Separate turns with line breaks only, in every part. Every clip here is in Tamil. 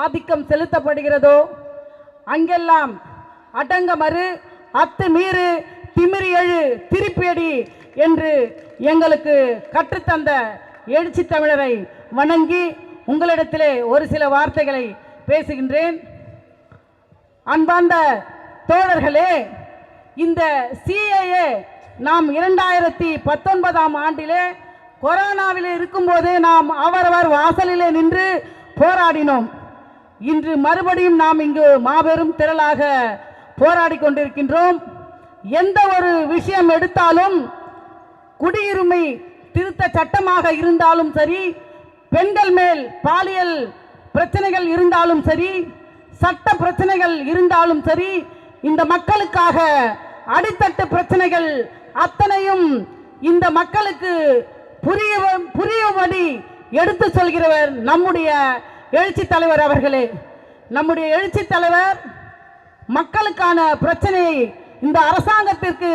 ஆதிக்கம் செலுத்தப்படுகிறதோ? அங்கெல்லாம் அடங்க மறு அத்து மீறு திமிரி எழு திருப்பியடி என்று எங்களுக்கு கற்றுத்தந்த எழுச்சி தமிழரை வணங்கி உங்களிடத்திலே ஒரு சில வார்த்தைகளை பேசுகின்றேன். அன்பார்ந்த தோழர்களே இந்த சிஏஏ நாம் இரண்டாயிரத்தி பத்தொன்பதாம் ஆண்டிலே கொரோனாவில் இருக்கும்போது நாம் அவரவர் வாசலிலே நின்று போராடினோம். இன்று மறுபடியும் நாம் இங்கு மாபெரும் திரளாக போராடி கொண்டிருக்கின்றோம். எந்த ஒரு விஷயம் எடுத்தாலும் குடியுரிமை திருத்த சட்டமாக இருந்தாலும் சரி பெண்கள் மேல் பாலியல் பிரச்சனைகள் இருந்தாலும் சரி சட்ட பிரச்சனைகள் இருந்தாலும் சரி இந்த மக்களுக்காக அடித்தட்டு பிரச்சனைகள் அத்தனையும் இந்த மக்களுக்கு புரிய புரியும்படி எடுத்து சொல்கிறவர் நம்முடைய எழுச்சி தலைவர் அவர்களே நம்முடைய எழுச்சி தலைவர் மக்களுக்கான பிரச்சனையை இந்த அரசாங்கத்திற்கு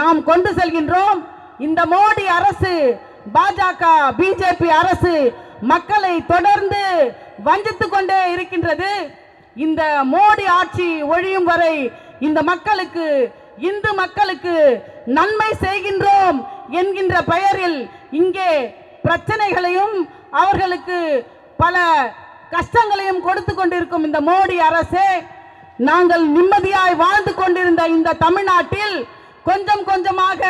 நாம் கொண்டு செல்கின்றோம். இந்த மோடி அரசு பாஜக பிஜேபி அரசு மக்களை தொடர்ந்து வஞ்சித்து கொண்டே இருக்கின்றது. இந்த மோடி ஆட்சி ஒழியும் வரை இந்த மக்களுக்கு இந்து மக்களுக்கு நன்மை செய்கின்றோம் என்கின்ற பெயரில் இங்கே பிரச்சனைகளையும் அவர்களுக்கு பல கஷ்டங்களையும் கொடுத்து கொண்டிருக்கும் இந்த மோடி அரசே நாங்கள் நிம்மதியாய் வாழ்ந்து கொண்டிருந்த இந்த தமிழ்நாட்டில் கொஞ்சம் கொஞ்சமாக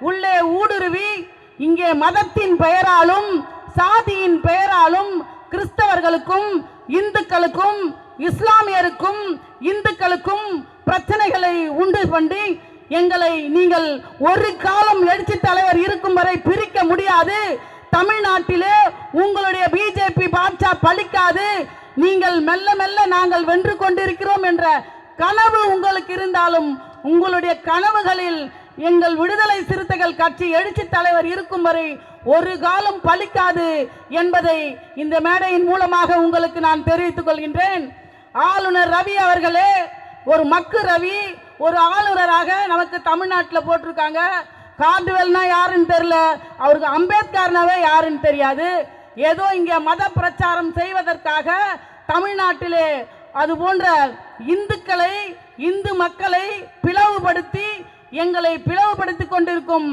உள்ளே ஊடுருவி இங்கே மதத்தின் பெயராலும் சாதியின் பெயராலும் கிறிஸ்தவர்களுக்கும் இந்துக்களுக்கும் இஸ்லாமியருக்கும் இந்துக்களுக்கும் பிரச்சனைகளை உண்டு பண்ணி எங்களை நீங்கள் ஒரு காலம் எழுச்சி தலைவர் இருக்கும் வரை பிரிக்க முடியாது. தமிழ்நாட்டிலே உங்களுடைய பிஜேபி பாட்சா பலிக்காது. நீங்கள் மெல்ல மெல்ல நாங்கள் வென்று கொண்டிருக்கிறோம் என்ற கனவு உங்களுக்கு இருந்தாலும் உங்களுடைய கனவுகளில் எங்கள் விடுதலை சிறுத்தைகள் கட்சி எழுச்சி தலைவர் இருக்கும் வரை ஒரு காலம் பலிக்காது என்பதை இந்த மேடையின் மூலமாக உங்களுக்கு நான் தெரிவித்துக் கொள்கின்றேன். ஆளுநர் ரவி அவர்களே ஒரு மக்கு ரவி ஒரு ஆளுநராக நமக்கு தமிழ்நாட்டில் போட்டிருக்காங்க. கார்டுவெல்னா யாருன்னு தெரியல. அவருக்கு அம்பேத்கர்னாவே யாருன்னு தெரியாது. ஏதோ இங்கே மத பிரச்சாரம் செய்வதற்காக தமிழ்நாட்டிலே அது போன்ற இந்துக்களை இந்து மக்களை பிளவுபடுத்தி எங்களை பிளவுபடுத்தி கொண்டிருக்கும்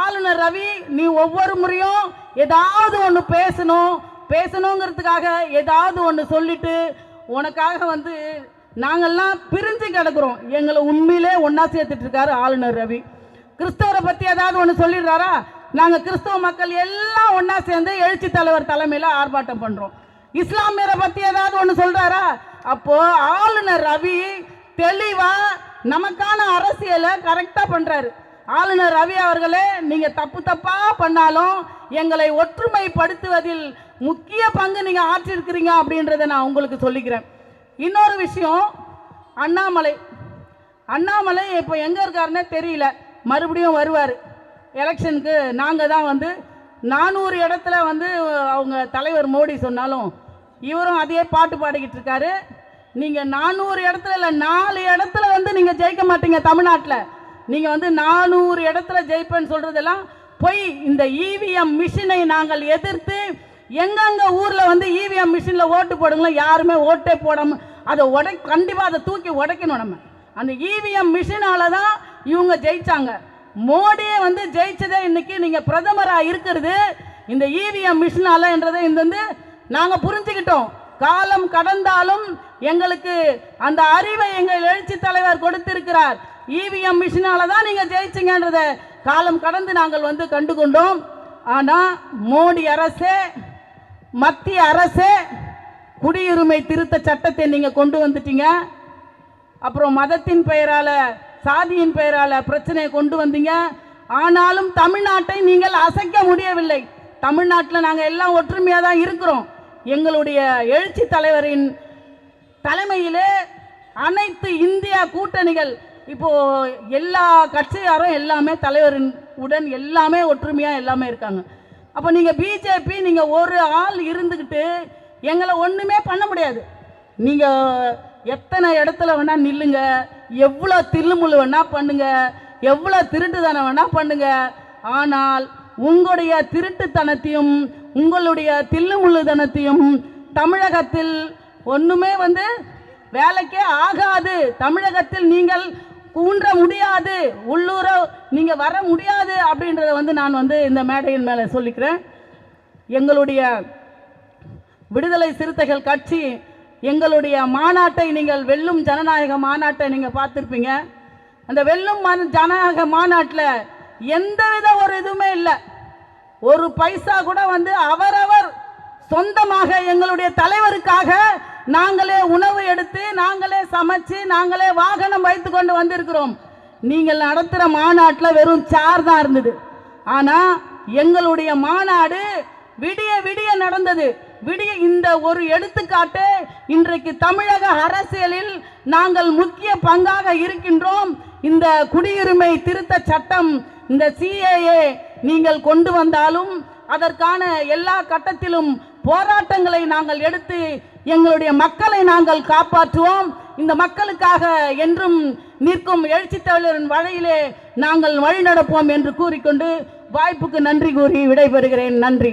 ஆளுநர் ரவி நீ ஒவ்வொரு முறையும் ஏதாவது ஒன்று பேசணும். பேசணுங்கிறதுக்காக ஏதாவது ஒன்று சொல்லிட்டு உனக்காக வந்து நாங்கள்லாம் பிரிஞ்சு கிடக்குறோம். எங்களை உண்மையிலே ஒன்றா சேர்த்துட்டு இருக்காரு ஆளுநர் ரவி. கிறிஸ்தவரை பற்றி ஏதாவது ஒன்று சொல்லிடுறாரா? நாங்கள் கிறிஸ்தவ மக்கள் எல்லாம் ஒன்றா சேர்ந்து எழுச்சி தலைவர் தலைமையில் ஆர்ப்பாட்டம் பண்ணுறோம் இஸ்லாமியரை பற்றி ஏதாவது ஒன்று சொல்கிறாரா அப்போது ஆளுநர் ரவி தெளிவாக நமக்கான அரசியலை கரெக்டாக பண்ணுறாரு ஆளுநர் ரவி அவர்களே நீங்கள் தப்பு தப்பாக பண்ணாலும் எங்களை ஒற்றுமைப்படுத்துவதில் முக்கிய பங்கு நீங்கள் ஆற்றிருக்கிறீங்க அப்படின்றத நான் உங்களுக்கு சொல்லிக்கிறேன். இன்னொரு விஷயம் அண்ணாமலை. அண்ணாமலை இப்போ எங்கே இருக்காருன்னே தெரியல. மறுபடியும் வருவார். எலெக்ஷனுக்கு நாங்கள் தான் வந்து நானூறு இடத்துல வந்து அவங்க தலைவர் மோடி சொன்னாலும் இவரும் அதே பாட்டு பாடிக்கிட்டு இருக்காரு. நீங்கள் நானூறு இடத்துல இல்லை நாலு இடத்துல வந்து நீங்கள் ஜெயிக்க மாட்டீங்க தமிழ்நாட்டில். நீங்கள் வந்து நானூறு இடத்துல ஜெயிப்பேன்னு சொல்கிறதெல்லாம் போய். இந்த இவிஎம் மிஷினை நாங்கள் எதிர்த்து எங்கெங்கே ஊரில் வந்து இவிஎம் மிஷினில் ஓட்டு போடுங்களோ யாருமே ஓட்டே போடாமல் அதை உடை கண்டிப்பாக அதை தூக்கி உடைக்கணும் நம்ம. அந்த இவிஎம் மிஷினால தான் இவங்க ஜெயிச்சாங்க. மோடியே வந்து ஜெயிச்சதே இன்னைக்கு நீங்கள் பிரதமராக இருக்கிறது இந்த இவிஎம் மிஷினால என்றதை இந்த வந்து நாங்கள் புரிஞ்சுக்கிட்டோம். காலம் கடந்தாலும் எங்களுக்கு அந்த அறிவை எங்கள் எழுச்சி தலைவர் கொடுத்திருக்கிறார். இவிஎம் மிஷினால தான் நீங்கள் ஜெயிச்சிங்கன்றத காலம் கடந்து நாங்கள் வந்து கண்டு கொண்டோம் ஆனால் மோடி அரசே மத்திய அரசே குடியுரிமை திருத்த சட்டத்தை நீங்கள் கொண்டு வந்துட்டீங்க. அப்புறம் மதத்தின் பெயரால் சாதியின் பெயரால் பிரச்சனையை கொண்டு வந்தீங்க. ஆனாலும் தமிழ்நாட்டை நீங்கள் அசைக்க முடியவில்லை. தமிழ்நாட்டில் நாங்கள் எல்லாம் ஒற்றுமையாக தான் இருக்கிறோம். எங்களுடைய எழுச்சி தலைவரின் தலைமையிலே அனைத்து இந்தியா கூட்டணிகள் இப்போ எல்லா கட்சியாரும் எல்லாமே தலைவரின் உடன் எல்லாமே ஒற்றுமையாக எல்லாமே இருக்காங்க. அப்போ நீங்கள் பிஜேபி நீங்கள் ஒரு ஆள் இருந்துக்கிட்டு எங்களை ஒன்றுமே பண்ண முடியாது. நீங்கள் எத்தனை இடத்துல வேணால் நில்லுங்கள் எவ்வளோ தில்லுமுள்ளு வேணால் பண்ணுங்க. எவ்வளோ திருட்டுத்தனம் வேணால் பண்ணுங்க. ஆனால் உங்களுடைய திருட்டுத்தனத்தையும் உங்களுடைய தில்லுமுள்ளுதனத்தையும் தமிழகத்தில் ஒன்றுமே வந்து வேலைக்கே ஆகாது. தமிழகத்தில் நீங்கள் கூன்ற முடியாது. உள்ளூர நீங்கள் வர முடியாது அப்படின்றத வந்து நான் வந்து இந்த மேடையின் மேலே சொல்லிக்கிறேன். எங்களுடைய விடுதலை சிறுத்தைகள் கட்சி எங்களுடைய மாநாட்டை நீங்கள் வெல்லும் ஜனநாயக மாநாட்டை நீங்கள் பார்த்துருப்பீங்க. அந்த வெல்லும் ஜனநாயக மாநாட்டில் எந்தவித ஒரு இதுவுமே இல்லை. ஒரு பைசா கூட வந்து அவரவர் சொந்தமாக எங்களுடைய தலைவருக்காக நாங்களே உணவு எடுத்து நாங்களே சமைச்சு நாங்களே வாகனம் வைத்து கொண்டு வந்திருக்கிறோம். நீங்கள் நடத்துகிற மாநாட்டில் வெறும் சார் தான் இருந்தது. ஆனால் எங்களுடைய மாநாடு விடிய விடிய நடந்தது. விடிய இந்த ஒரு எடுத்துக்காட்டு இன்றைக்கு தமிழக அரசியலில் நாங்கள் முக்கிய பங்காக இருக்கின்றோம். இந்த குடியுரிமை திருத்த சட்டம் இந்த சிஏஏ நீங்கள் கொண்டு வந்தாலும் அதற்கான எல்லா கட்டத்திலும் போராட்டங்களை நாங்கள் எடுத்து எங்களுடைய மக்களை நாங்கள் காப்பாற்றுவோம். இந்த மக்களுக்காக என்றும் நிற்கும் எழுச்சி தமிழரின் வழியிலே நாங்கள் வழிநடப்போம் என்று கூறிக்கொண்டு வாய்ப்புக்கு நன்றி கூறி விடைபெறுகிறேன். நன்றி.